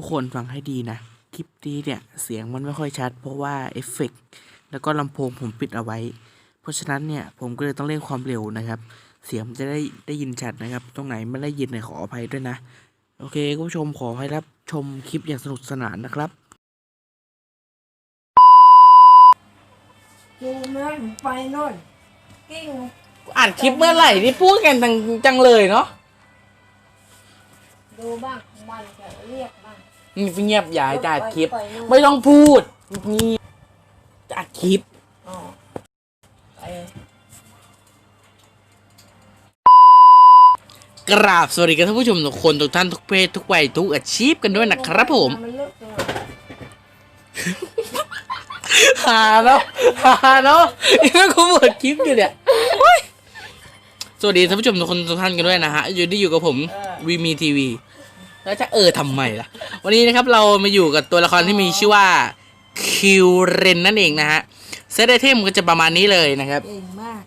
ทุกคนฟังให้ดีนะ คลิปนี้เนี่ย เสียงมันไม่ค่อยชัด เพราะว่าเอฟเฟกต์แล้วก็ลำโพงผมปิดเอาไว้ เพราะฉะนั้นเนี่ยผมก็เลยต้องเร่งความเร็วนะครับ เสียงมันจะได้ได้ยินชัดนะครับ ตรงไหนไม่ได้ยินเนี่ยขออภัยด้วยนะ โอเคคุณผู้ชมขอให้รับชมคลิปอย่างสนุกสนานนะครับดูนะไปโน่นกิ้งอ่านคลิปเมื่อไหร่นี่พูดกันจังจังเลยเนาะ ดูบ้างมันจะเรียกบ้าง เงียบอย่าให้จะอัดคลิป ไม่ต้องพูดนี่จะอัดคลิป อ๋อไปกราบสวัสดีกันท่านผู้ชมทุกคนทุกท่านทุกเพศทุกวัยทุกอาชีพกันด้วยนะครับผม นเลิกเลยหาเนาะหาเนาะนี่กูเปิดคลิปอยู่เนี่ยโอ๊ยสวัสดีท่านผู้ชมทุกคนทุกท่านกันด้วยนะฮะ อยู่ที่อยู่กับผมวีมีทีวี แล้วจะเออทำไมล่ะ วันนี้นะครับเรามาอยู่กับตัวละครที่มีชื่อว่าคิวเรนนั่นเองนะฮะเซตไอเทมก็จะประมาณนี้เลยนะครับ เก่งมาก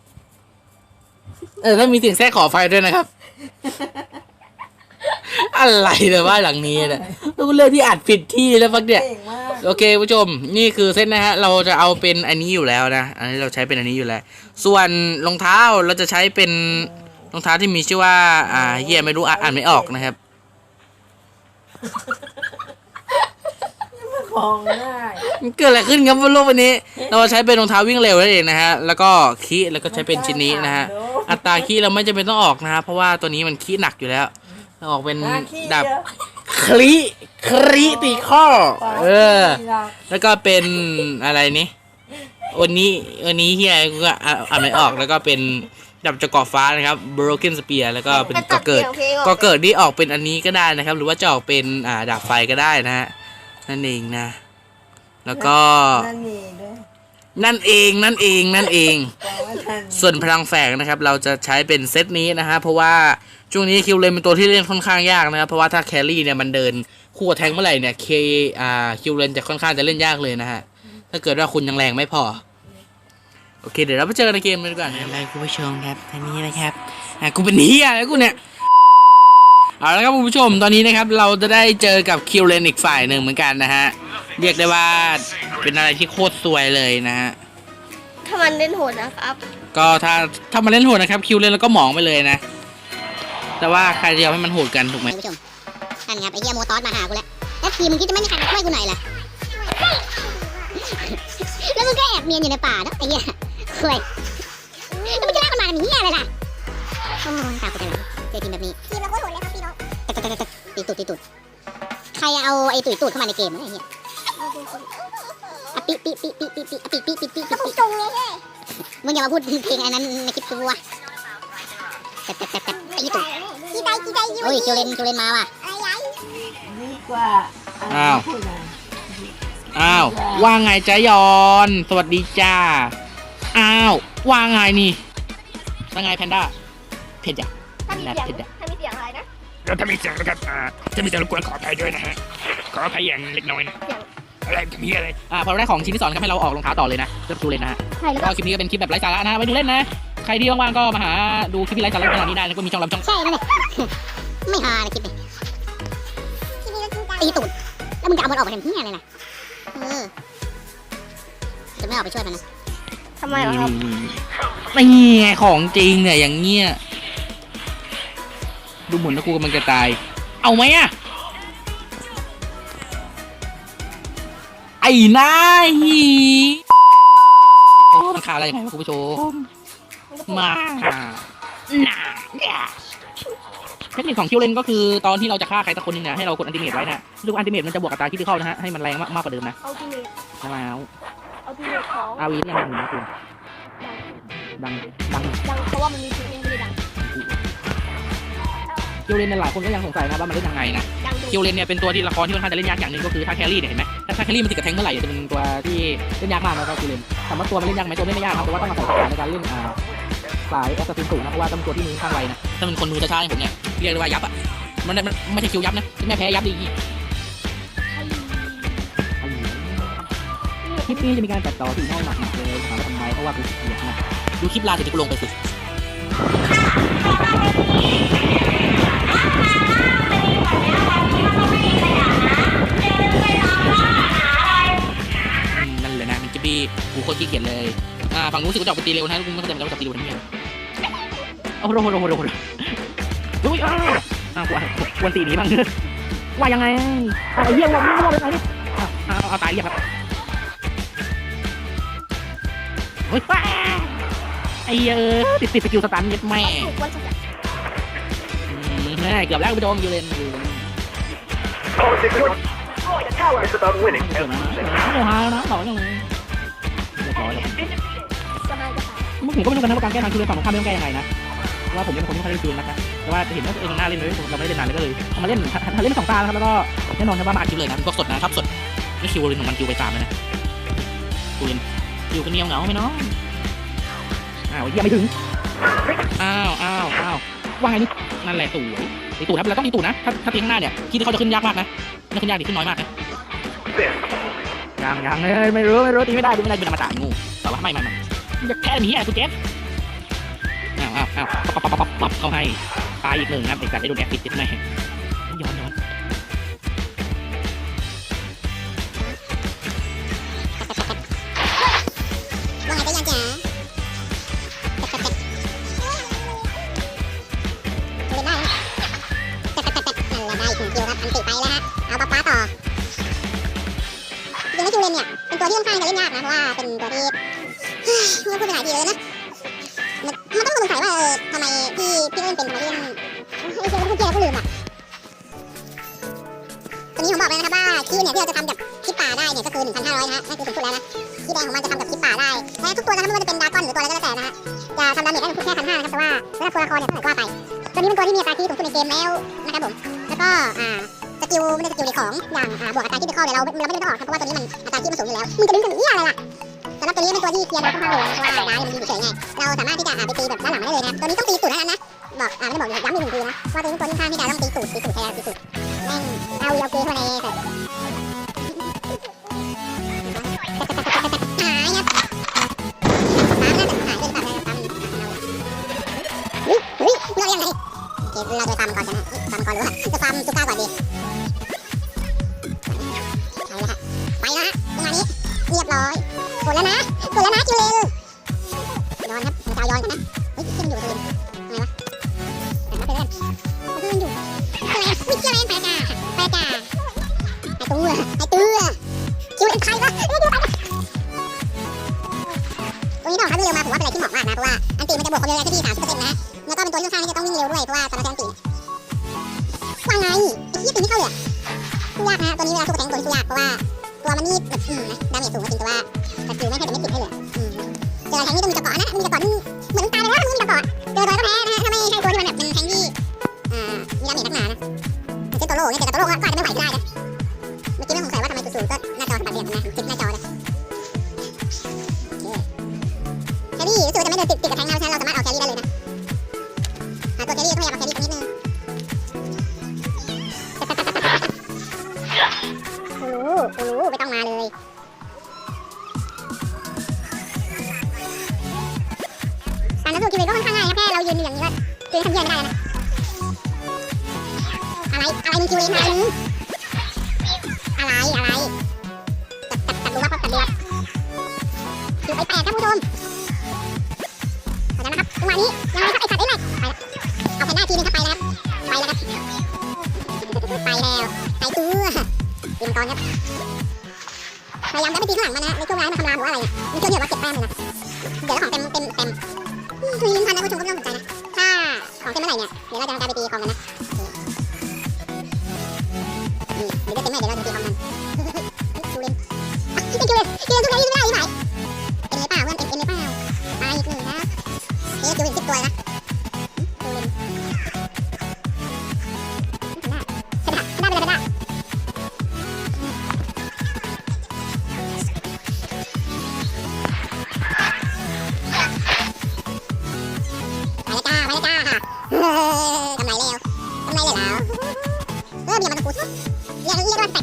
เออถ้ามีเสียงแทรกขอไฟด้วยนะครับ อะไรเลยว่าหลังนี้เนี่ยต้องเลือกที่อัดผิดที่แล้วฟักเนี่ย เก่งมาก โอเคผู้ชม นี่คือเส้นนะฮะ เราจะเอาเป็นอันนี้อยู่แล้วนะ อันนี้เราใช้เป็นอันนี้อยู่แล้ว ส่วนรองเท้าเราจะใช้เป็นรองเท้าที่มีชื่อว่า อ่าเฮียไม่รู้อะอ่านไม่ออกนะครับ ของง่ายมันเกิดอะไรขึ้นครับบนโลกวันนี้ เราใช้เป็นรองเท้าวิ่งเร็วนั่นเองนะฮะ แล้วก็คีแล้วก็ใช้เป็นชิ้นนี้นะฮะ อัตราคีเราไม่จำเป็นต้องออกนะฮะ เพราะว่าตัวนี้มันคีหนักอยู่แล้วเราออกเป็นหน้าขี้ดับเยอะคลิคลิติคอเออขี้รักแล้วก็เป็นอะไรนี่วันนี้วันนี้เฮียก็อ่าอ่านไม่ออกแล้วก็เป็น ดับจากเกาะฟ้านะครับ broken spear แล้วก็เป็นก่อเกิดก่อเกิดนี่ออกเป็นอันนี้ก็ได้นะครับ หรือว่าจะออกเป็นอ่าดาบไฟก็ได้นะฮะนั่นเองนะ แล้วก็นั่นนี่ด้วยนั่นเองนั่นเองนั่นเองแต่ว่าทันส่วนพลังแฝงนะครับ เราจะใช้เป็นเซตนี้นะฮะเพราะว่าช่วงนี้คิวเลนเป็นตัวที่เล่นค่อนข้างยากนะครับ เพราะว่าถ้าแครี่เนี่ยมันเดินคู่กับแทงค์เมื่อไหร่เนี่ยเคอ่าคิวเลนจะค่อนข้างจะเล่นยากเลยนะฮะถ้าเกิดว่าคุณยังแรงไม่พอ โอเคเดี๋ยวเราไปเจอกันในเกมเลยดีกว่านะครับคุณผู้ชมครับท่านนี้นะครับอะกูเป็นเฮียแล้วกูเนี่ยเอาละครับคุณผู้ชมตอนนี้นะครับเราจะได้เจอกับคิวเลนอีกฝ่ายหนึ่งเหมือนกันนะฮะเรียกได้ว่าเป็นอะไรที่โคตรซวยเลยนะฮะถ้ามันเล่นโหดนะครับ ก็ถ้าถ้ามันเล่นโหดนะครับคิวเล่นแล้วก็หมองไปเลยนะ แต่ว่าใครจะยอมให้มันโหดกันถูกไหมคุณผู้ชมนั่นครับไอ้เหี้ยโมตอสมาหากูแล้วแล้วทีมมึงคิดจะไม่มีใครมาช่วยกูหน่อยเหรอ แล้วมึงก็แอบเนียนอยู่ในป่าเนอะไอ้เหี้ยห่วยแล้วมึงจะลากมันมาทำเหี้ยอะไรล่ะโอ้ยตากูจะไหลเจอทีมแบบนี้ทีมเราโคตรโหดเลยครับพี่น้องตึ๊ดตึ๊ดตึ๊ดตีตูดตีตูดใครเอาไอ้ตุยตูดเข้ามาในเกมวะไอ้เหี้ยอะปิปิปิปิปิปิอะปิปิปิปิปิปิจงเลยมึงอย่ามาพูดเพลงอันนั้นในคลิปกูวะแตะแตะแตะแตะตีตูดกี่ใจกี่ใจอยู่โอ้ยคิวเลนคิวเลนมาว่ะดีกว่าอ้าวพูดนะ อ้าว ว่าไงจ๊ะยอน สวัสดีจ้า อ้าว ว่าไงนี่ว่าไงแพนด้า เผ็ดจ้ะถ้ามีแนบเสียงเผ็ดจ้ะถ้ามีเสียงอะไรนะแล้วถ้ามีเสียงนะครับอ่าถ้ามีเสียงรบกวนขออภัยด้วยนะฮะ ขออภัยอย่างเล็กน้อยนะ เสียง อะไรมีอะไร อ่าพอเราได้ของชิ้นที่สองครับให้เราออกรองเท้าต่อเลยนะเริ่มดูเลยนะฮะ ใช่แล้วก็คลิปนี้ก็เป็นคลิปแบบไร้สาระนะไว้ดูเล่นนะ ใครที่ว่างๆก็มาหาดูคลิปที่ไร้สาระขนาดนี้ได้แล้วก็มีช่องรับช่องใช่นั่นแหละไม่ฮาในคลิปนี้ตีตูดแล้วมึงจะเอามันออกมาทำเหี้ยอะไรล่ะ เออจะไม่ออกไปช่วยมันนะทำไมเหรอครับ นี่ไงของจริงเนี่ยอย่างเงี้ยดูเหมือนว่ากูกำลังจะตาย เอาไหมอะไอ้หน้าหีโอ้มันข่าวอะไรยังไงวะคุณผู้ชมมาหนา เทคนิคของคิวเลนก็คือตอนที่เราจะฆ่าใครสักคนหนึงเนี่ยให้เรากดอันติเมตไว้นะซึ่งอันติเมตมันจะบวกอัตราที่ที่เข้านะฮะให้มันแรงมากมากกว่าเดิมนะเอาทีเมทแล้วเอาทีเมทของอาวีเนี่ยมันนะคุณดังดังดังเพราะว่ามันมีทีเมทไม่ได้ดังคิวเลนเนี่ยหลายคนก็ยังสงสัยนะว่ามันเล่นยังไงนะดังดูคิวเลนเนี่ยเป็นตัวที่ละครที่ค่อนข้างจะเล่นยากอย่างหนึ่งก็คือถ้าแครี่เนี่ยเห็นไหมถ้าถ้าแครี่มันติดกับแทงค์เมื่อไหร่จะเป็นตัวที่เล่นยากมากนะครับคิวเลนถามว่าตัวมันเล่นยากไหมตัวเล่นไม่ยากครับแต่ว่าต้องอาศัยทักษะในการเล่นอ่าสายแอสซัสซินสูงนะเพราะว่าต้องเป็นตัวที่มือข้างไวนะ ถ้ามันคนมือช้าๆอย่างผมเนี่ยเรียกได้ว่ายับอะมันมันไม่ใช่คิวยับนะแม่แพ้ยับดีคลิปนี้จะมีการตัดต่อที่ห้องหนักเลยทำไมเพราะว่ากูเสียดนะดูคลิปลาเสร็จกูลงไปสินั่นเลยนะมันจะบีกูโคตรขี้เกียจเลยอ่าฝั่งนู้นสิกูจะออกไปตีเร็วนะกูไม่เข้าใจมันจะไปตีเร็วทำไม โอ้โหโอ้โหโหโหอุ้ยอ้าวอ้าวกูอะกวนตีหนีบ้างว่ายังไงอ้าวไอ้เหี้ยว่าไมึงว่าเป็นไงนี่อ้าวอ้าเอาตายเหี้ยครับเฮ้ยไอ้เยออติดติดสกิลสตันยัดแม่แม่เกือบแล้วไปโดนยูเลนอยู่โอบนะโอ้โหนะต่อยังไงเรียบร้อยแล้วสบายจะตายผมก็ไม่รู้กันนะว่าการแก้ทางคือเล่นฝั่งตรงข้ามไม่ต้องแก้ยังไงนะ เพราะว่าผมเป็นคนที่ไม่ค่อยเล่นคืนนะครับแต่ว่าจะเห็นว่าตัวเองน่าเล่นเลยเราไม่ได้เล่นนานเลยก็เลยเอามาเล่นเล่นสองตานะครับแล้วก็แน่นอนครับว่ามาอัดคลิปเลยนะก็สดนะทับสดไม่คิวเลยของมันคิวไปตามเลยนะคิวเลยคิวกันเนียวเหงาไหมน้องอ้าวเยี่ยไม่ถึงอ้าวอ้าวอ้าวว่าไงนี่นั่นแหละตู่ตีตู่ครับแล้วต้องตีตู่นะถ้าถ้าตีข้างหน้าเนี่ยที่เขาจะขึ้นยากมากนะไม่ขึ้นยากดิขึ้นน้อยมากนะยังยังเลยไม่รู้ไม่รู้ตีไม่ได้ตีไม่ได้เป็นอมตะงูแต่ว่าไม่ไม่ไม่อย่าแค่นี้อะคุณเจฟ อ้าวปั๊บปั๊บปั๊บปั๊บเขาให้ตายอีกหนึ่งครับไอ้สัตว์ไอ้โดนแอคติดติดไหมย้อนย้อนว่าไงก็ยังจ๋าเล่นได้ได้คิวครับอันติไปแล้วฮะเอาป๊าป๊าต่อจริงๆแล้วคิวเลนเนี่ยเป็นตัวที่ค่อนข้างจะเล่นยากนะเพราะว่าเป็นตัวที่เฮ้ยพูดไปหลายทีเลยนะ มันมันต้องสงสัยว่าเออทำไมพี่พี่เล่นเป็นทำไมเล่นไอ้เจ้าพูดเกียร์ก็ลืมอะตอนนี้ผมบอกเลยนะครับว่าคีย์เนี่ยที่เราจะทำกับคลิปป่าได้เนี่ยก็คือ 1,500นะฮะนั่นคือสูงสุดแล้วนะที่แดงของมันจะทำกับคลิปป่าได้และทุกตัวนะครับไม่ว่าจะเป็นดากอนหรือตัวอะไรก็แล้วแต่นะฮะจะทำดาเมจได้แค่พันห้านะครับแต่ว่าสำหรับตัวละครเนี่ยเท่าไหร่ว่าไปตัวนี้เป็นตัวที่มีอัตราที่สูงสุดในเกมแล้วนะครับผมแล้วก็อ่าสกิลไม่ได้สกิลในของอย่างอ่าบวกอัตราที่ดิคอเนี่ยเราเราไม่ได้ต้องออกครับเพราะว่าตัวนี้มันอัตราที่มันสูงอยู่แล้วมึงจะดึงกันเหี้ยอะไรล่ะ สำหรับตัวนี้เป็นตัวที่เคลียร์เราค่อนข้างเร็วนะเพราะว่าดาเนี่ยมันยืนเฉยไงเราสามารถที่จะไปตีแบบด้านหลังได้เลยนะตัวนี้ต้องตีสุดเท่านั้นนะบอกอ่าไม่ได้บอกย้ำอีกหนึ่งทีนะว่าตัวนี้เป็นตัวที่ค่อนข้างที่จะต้องตีสุดตีสุดพยายามตีสุดแม่งเอาเอาเกย์เข้าในแบบห ตัวมันนี่แบบอืมนะดาเมจสูงก็จริงแต่ว่าสกิลไม่ใช่เป็นไม่ติดให้เลยอืมเจอแทงนี่ต้องมีตะเกาะนะมีตะเกาะาเก็บแต้มเลยนะ เดี๋ยวของเต็มเต็มเต็มมีลิ้นพันนะผู้ชมก็ไม่ต้องสนใจนะ ถ้าของเต็มเมื่อไหร่เนี่ย เดี๋ยวเราจะทำการไปตีคอมกันนะนี่เดี๋ยวจะเต็มเมื่อไหร่เดี๋ยวเราจะตีคอมกันจูเลนจูเลนจูเลนจูเลนทุกอย่างยุ่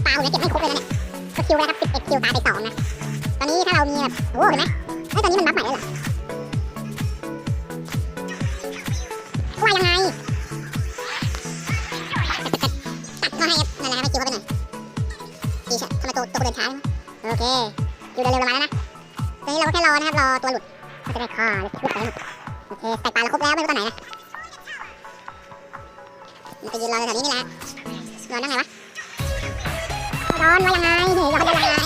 ตาผมเนี่ยเก็บไม่ครบเลยนะเนี่ยคิวแล้วครับสิบเอ็ดคิวตาไปสองนะ ตอนนี้ถ้าเรามีแบบโอ้เห็นไหมเฮ้ตอนนี้มันบัฟใหม่แล้วเหรอว่ายังไงตัดมาให้นั่นแหละครับคิวเขาไปหน่อยดีใช่ทำไมตัวตัวเดินช้าโอเคคิวเดินเร็วลงมาแล้วนะตอนนี้เราก็แค่รอนะครับรอตัวหลุดเราจะได้คอเลยพูดไปหมดโอเคใส่ปลาเราครบแล้วไม่รู้ตอนไหนนะมันจะยืนรอแถวนี้นี่แหละนอนได้ไงวะ อนว่ายังไงร้อนว่ายังไง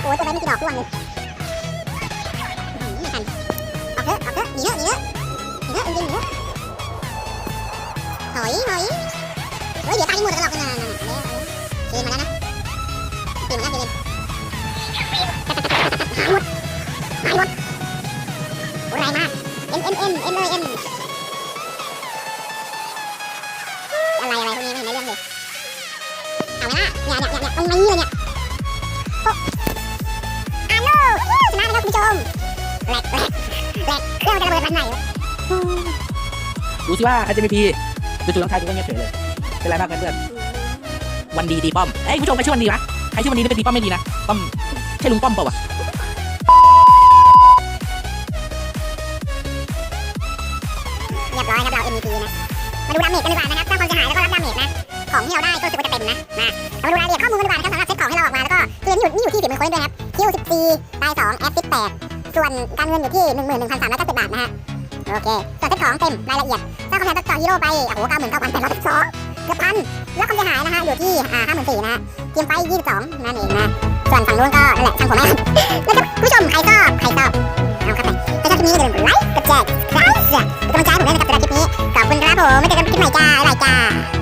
โอ้ยตัวไปไม่กี่ดอกร่วงเลยออหือไม่ทันออกเถอะออกเถอะหนีเถอะหนีเถอะหนีเถอะจริงหนีเถอะถอยถอยเฮ้ยเดี๋ยวตายหมดกันหรอกนะนั่นๆๆเดินมาแล้วนะเดินมาแล้วเดินหายหมดหายหมดอ้ยแรงมากเอ็นเอ็นเอ็นเอ็นเลยเอ็น เนี่ยเนี่ยเนี่ยตรงนี้เลยเนี่ยโอ้อาโลชนะแล้วคุณผู้ชมแหลกแหลกแหลกเครื่องมันจะระเบิดวันไหนวะดูสิว่าใครจะมีพีจู่ๆน้องชายกูก็เงียบเฉยเลย เป็นไรบ้างเพื่อนๆวันดีตีป้อม เอ้ยคุณผู้ชมใครชื่อวันดีวะใครชื่อวันดีนี่เป็นตีป้อมไม่ดีนะป้อมใช่ลุงป้อมเปล่าวะเรียบร้อยครับเรา MVP นะ มาดูดาเมจกันดีกว่านะครับสร้างความเสียหายแล้วก็รับดาเมจนะ ของที่เราได้ก็รู้สึกว่าจะเต็มนะนะเรามาดูรายละเอียดข้อมูลกันดีกว่านะครับสำหรับเซตของที่เราออกมาแล้วก็คือนี่อยู่นี่อยู่ที่ฝีมือคนด้วยครับคิว14ตาย2แอสซิส8ส่วนการเงินอยู่ที่ 11,390บาทนะฮะโอเคส่วนเซตของเต็มรายละเอียดสร้างคอมแพคต่อฮีโร่ไปโอ้โห99,812เกือบพันแล้วความเสียหายนะฮะอยู่ที่อ่า54,000นะฮะทีมไฟ22นั่นเองนะส่วนฝั่งนู้นก็นั่นแหละช่างผมเองแล้วก็ผู้ชมใครชอบใครชอบเอาครับไปถ้าชอบคลิปนี้อย่าลืมกดไลค์กดแชร์กดซับสไครต์เป็นกำลังใจผมด้วยนะครับสำหรับคลิปนี้ขอบคุณครับผมไม่เจอกันคลิปใหม่จ้าบ๊ายบายจ้า